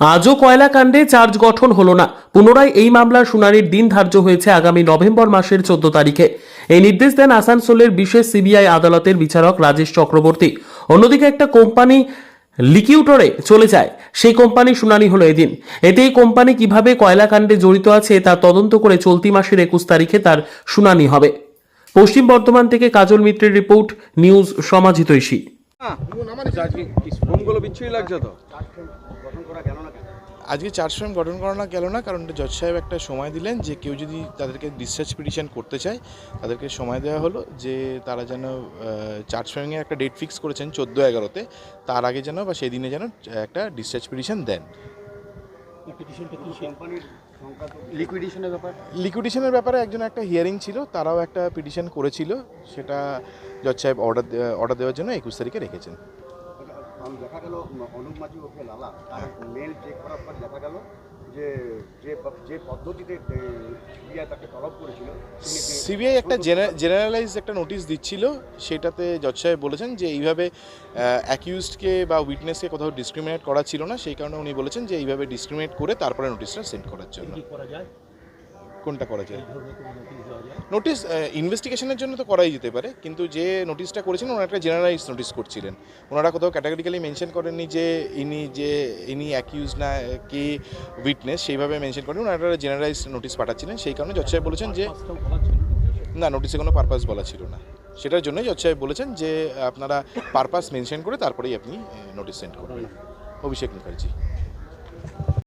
আজও কয়লা কাণ্ডে চার্জ গঠন হলো না। পুনরায় এই মামলার শুনানির দিন ধার্য হয়েছে আগামী নভেম্বর মাসের চোদ্দ তারিখে। এই নির্দেশ দেন আসানসোলের বিশেষ সিবিআই আদালতের বিচারক রাজেশ চক্রবর্তী। অন্যদিকে একটা কোম্পানি লিকিউটরে চলে যায়। সেই কোম্পানি শুনানি হলো এদিন। এতে এই কোম্পানি কীভাবে কয়লা কাণ্ডে জড়িত আছে তা তদন্ত করে চলতি মাসের একুশ তারিখে তার শুনানি হবে। পশ্চিম বর্ধমান থেকে কাজল মিত্রের রিপোর্ট, নিউজ সমাজিতৈষী ফোনগুলো বিচ্ছিরি লাগছে তো? আজকে চার্জ ফ্রেম গঠন করানো গেল না কারণ জজ সাহেব একটা সময় দিলেন যে কেউ যদি তাদেরকে ডিসচার্জ পিটিশন করতে চায় তাদেরকে সময় দেওয়া হলো যে তারা যেন চার্জ ফ্রেমিংয়ে একটা ডেট ফিক্স করেছেন চোদ্দ এগারোতে তার আগে যেন বা সেই দিনে যেন একটা ডিসচার্জ পিটিশন দেন। লিকুইডেশনের ব্যাপারে? একজন একটা হিয়ারিং ছিল তারাও একটা পিটিশন করেছিল সেটা জজ সাহেব অর্ডার অর্ডার দেওয়ার জন্য একুশ তারিখে রেখেছেন। দেখা গেল অনুপ মাঝি ওকে লালা মেল চেক করার পর দেখা গেল যে যে যে পদ্ধতিতে সিবিআই তাকে তলব করেছিল সিবিআই একটা জেনারেলাইজ একটা নোটিশ দিচ্ছিল সেটাতে জজ সাহেব বলেছেন যে এইভাবে অ্যাকিউজডকে বা উইটনেসকে কোথাও ডিসক্রিমিনেট করা ছিল না সেই কারণে উনি বলেছেন যে এইভাবে ডিসক্রিমিনেট করে তারপরে নোটিশটা সেন্ড করার জন্য। কোনটা করা যায়? নোটিস ইনভেস্টিগেশনের জন্য তো করাই যেতে পারে, কিন্তু যে নোটিশটা করেছেন ওনারা একটা জেনারেলাইজ নোটিশ করছিলেন। ওনারা কোথাও ক্যাটাগরিক্যালি মেনশন করেননি যে ইনি যে ইনি অ্যাকিউজ না, কি উইটনেস সেইভাবে মেনশন করেন ওনারা একটা জেনারেলাইজ নোটিশ পাঠাচ্ছিলেন, সেই কারণে জজ সাহেব বলেছেন যে না নোটিসে কোনো পারপাস বলা ছিল না। সেটার জন্যই জজ সাহেব বলেছেন যে আপনারা পারপাস মেনশন করে তারপরেই আপনি নোটিশ সেন্ড করবেন অভিষেক মুখার্জি।